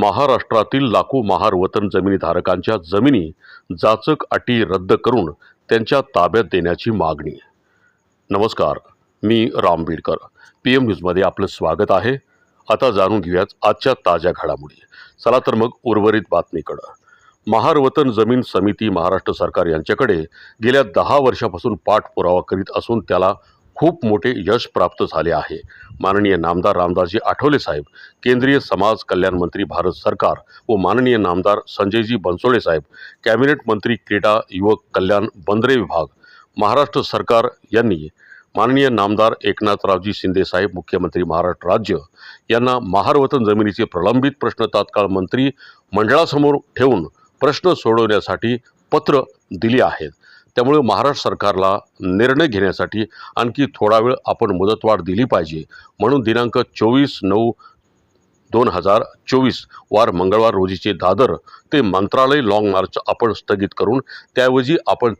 महाराष्ट्रातील लाखो महार वतन जमिनीधारकांच्या जमिनी जाचक अटी रद्द करून त्यांच्या ताब्यात देण्याची मागणी. नमस्कार मी राम बीडकर. पी एम न्यूजमध्ये आपलं स्वागत आहे. आता जाणून घेऊयात आजच्या ताज्या घडामोडी. चला तर मग उर्वरित बातमीकडं. महार वतन जमीन समिती महाराष्ट्र सरकार यांच्याकडे गेल्या दहा वर्षापासून पाठपुरावा करीत असून त्याला खूप मोठे यश प्राप्त झाले आहे. माननीय नामदार रामदासजी आठवले साहेब केंद्रीय समाज कल्याण मंत्री भारत सरकार व माननीय नामदार संजयजी बनसोडे साहेब कॅबिनेट मंत्री क्रीडा युवक कल्याण बंदरे विभाग महाराष्ट्र सरकार यांनी माननीय नामदार एकनाथरावजी शिंदेसाहेब मुख्यमंत्री महाराष्ट्र राज्य यांना महारवतन जमिनीचे प्रलंबित प्रश्न तात्काळ मंत्री मंडळासमोर ठेवून प्रश्न सोडवण्यासाठी पत्र दिली आहेत. त्यामुळे महाराष्ट्र सरकारला निर्णय घेण्यासाठी आणखी थोडा वेळ आपण मुदतवाढ दिली पाहिजे. म्हणून दिनांक चोवीस नऊ दोन हजार चोवीस वार मंगळवार रोजीचे दादर ते मंत्रालय लाँग मार्च आपण स्थगित करून त्याऐवजी आपण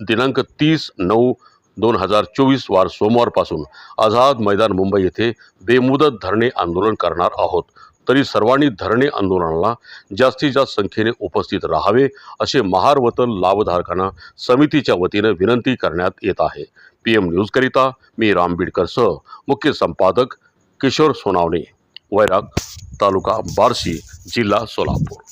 दिनांक तीस नऊ दोन हजार चोवीस वार सोमवारपासून आझाद मैदान मुंबई येथे बेमुदत धरणे आंदोलन करणार आहोत. तरी सर्वांनी धरणे आंदोलनाला जास्तीत जास्त संख्येने उपस्थित राहावे असे महार वतन लाभधारकांना समितीच्या वतीनं विनंती करण्यात येत आहे. पी एम न्यूजकरिता मी राम बीडकरसह मुख्य संपादक किशोर सोनावणे वैराग तालुका बार्शी जिल्हा सोलापूर.